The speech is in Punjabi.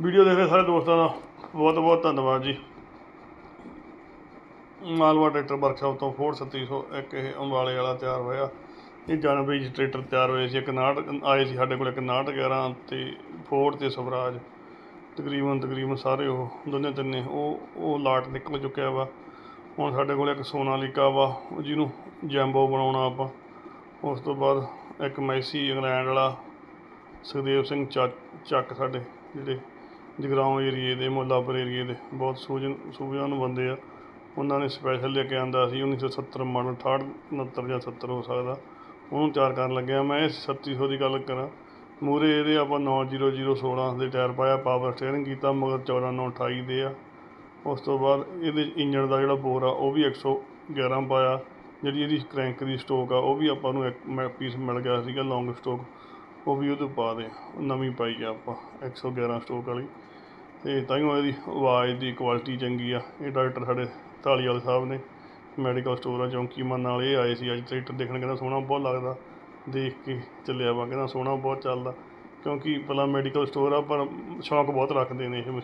ਵੀਡੀਓ ਦੇਖ ਰਹੇ ਸਾਰੇ ਦੋਸਤਾਂ ਦਾ। ਬਹੁਤ ਬਹੁਤ ਧੰਨਵਾਦ ਜੀ। ਮਾਲਵਾ ਟਰੈਕਟਰ ਵਰਕਸ਼ਾਪ ਤੋਂ ਫੋਰਡ 3700 ਇੱਕ ਇਹ ਅੰਬਾਲੇ ਵਾਲਾ ਤਿਆਰ ਹੋਇਆ। ਇਹ ਜਨਵਰੀ ਟਰੈਕਟਰ ਤਿਆਰ ਹੋਏ ਸੀ। ਇੱਕ 59 ਆਏ ਸੀ ਸਾਡੇ ਕੋਲ, ਇੱਕ 59 11 ਤੇ ਫੋਰਡ ਤੇ ਸਵਰਾਜ। ਤਕਰੀਬਨ ਤਕਰੀਬਨ ਸਾਰੇ ਉਹ, ਦੋਨੇ ਤਿੰਨੇ, ਉਹ ਉਹ ਲਾਟ ਨਿਕਲ ਚੁੱਕਿਆ ਵਾ। ਹੁਣ ਸਾਡੇ ਕੋਲ ਇੱਕ ਸੋਨਾਲੀਕਾ ਵਾ, ਜਿਹਨੂੰ ਜੈਂਬੋ ਬਣਾਉਣਾ ਆਪਾਂ। ਉਸ ਤੋਂ ਬਾਅਦ ਇੱਕ ਮੈਸੀ ਇੰਗਲੈਂਡ ਵਾਲਾ, ਸੁਖਦੇਵ ਸਿੰਘ ਚੱਕ ਚੱਕ ਸਾਡੇ, ਜਿਹੜੇ ਜਗਰਾਉਂ ਏਰੀਏ ਦੇ ਮੁੱਲਾਪੁਰ ਏਰੀਏ ਦੇ ਬਹੁਤ ਸੂਝਨ ਸੂਝਵਾਨ ਬੰਦੇ ਆ। ਉਹਨਾਂ ਨੇ ਸਪੈਸ਼ਲ ਲੈ ਕੇ ਆਂਦਾ ਸੀ 1970 ਮਾਡਲ 68 69 ਜਾਂ 70 ਹੋ ਸਕਦਾ। ਉਹਨੂੰ ਤਿਆਰ ਕਰਨ ਲੱਗਿਆ। ਮੈਂ ਇਹ 3700 ਦੀ ਗੱਲ ਕਰਾਂ। ਮੂਰੇ ਇਹਦੇ ਆਪਾਂ 90016 ਦੇ ਟਾਇਰ ਪਾਇਆ ਪਾਵਰ ਸਟੀਅਰਿੰਗ ਕੀਤਾ, ਮਗਰ 14928 ਦੇ ਆ। ਉਸ ਤੋਂ ਬਾਅਦ ਇਹਦੇ ਇੰਜਣ ਦਾ ਜਿਹੜਾ ਬੋਰ ਆ, ਉਹ ਵੀ 111 ਪਾਇਆ। ਜਿਹੜੀ ਇਹਦੀ ਕ੍ਰੈਂਕ ਦੀ ਸਟੋਕ ਆ, ਉਹ ਵੀ ਆਪਾਂ ਨੂੰ ਇੱਕ ਪੀਸ ਮਿਲ ਗਿਆ ਸੀਗਾ ਲੌਂਗ ਸਟੋਕ ਉਹ ਵੀ ਉਹਦੇ ਪਾ ਦੇ ਨਵੀਂ ਪਾਈ ਆ ਆਪਾਂ 111 ਸਟੋਕ ਵਾਲੀ। ਤੇ ਤਾਈਓ ਇਹਦੀ ਆਵਾਜ਼ ਦੀ ਕੁਆਲਿਟੀ ਚੰਗੀ ਆ। ਇਹ ਡਾਕਟਰ ਸਾਡੇ ਢਾਲੀਵਾਲ ਸਾਹਿਬ ਨੇ ਮੈਡੀਕਲ ਸਟੋਰ ਆ, ਚੌਂਕੀ ਮਨ ਨਾਲ ਇਹ ਆਏ ਸੀ ਅੱਜ। ਟਰੈਕਟਰ ਦੇਖਣ ਕਹਿੰਦਾ ਸੋਹਣਾ ਬਹੁਤ ਲੱਗਦਾ। ਦੇਖ ਕੇ ਚੱਲਿਆ ਵਾ, ਕਹਿੰਦਾ ਸੋਹਣਾ ਬਹੁਤ ਚੱਲਦਾ। ਕਿਉਂਕਿ ਪਹਿਲਾਂ ਮੈਡੀਕਲ ਸਟੋਰ ਆ, ਪਰ ਸ਼ੌਂਕ ਬਹੁਤ ਰੱਖਦੇ ਨੇ ਇਹ